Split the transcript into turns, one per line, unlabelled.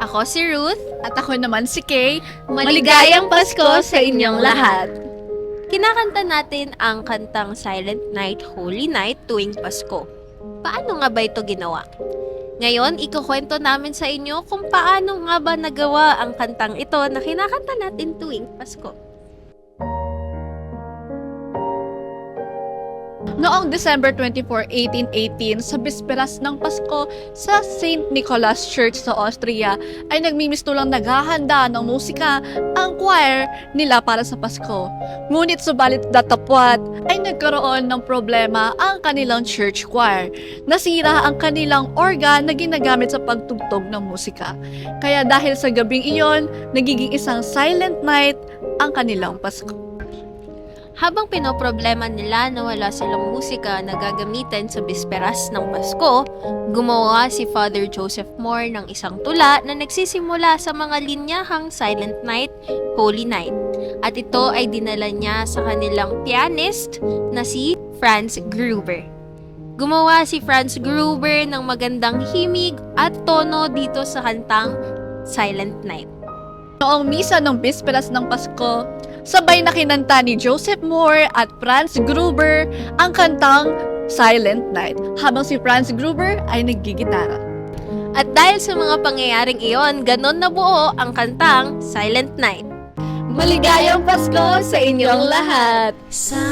Ako si Ruth.
At ako naman si Kay.
Maligayang Pasko sa inyong lahat. Kinakanta natin ang kantang Silent Night, Holy Night tuwing Pasko. Paano nga ba ito ginawa? Ngayon, ikukwento namin sa inyo kung paano nga ba nagawa ang kantang ito na kinakanta natin tuwing Pasko.
Noong December 24, 1818, sa bisperas ng Pasko sa St. Nicholas Church sa Austria, ay nagmimistulang naghahanda ng musika ang choir nila para sa Pasko. Ngunit subalit datapwat ay nagkaroon ng problema ang kanilang church choir. Nasira ang kanilang organ na ginagamit sa pagtugtog ng musika. Kaya dahil sa gabing iyon, nagiging isang silent night ang kanilang Pasko.
Habang pinoproblema nila na wala silang musika na gagamitin sa bisperas ng Pasko, gumawa si Father Joseph Moore ng isang tula na nagsisimula sa mga linyahang Silent Night, Holy Night. At ito ay dinala niya sa kanilang pianist na si Franz Gruber. Gumawa si Franz Gruber ng magandang himig at tono dito sa kantang Silent Night.
Noong misa ng bisperas ng Pasko, sabay na kinanta ni Joseph Moore at Franz Gruber ang kantang Silent Night habang si Franz Gruber ay naggigitara.
At dahil sa mga pangyayaring iyon, ganon nabuo ang kantang Silent Night.
Maligayang Pasko sa inyong lahat!
Sa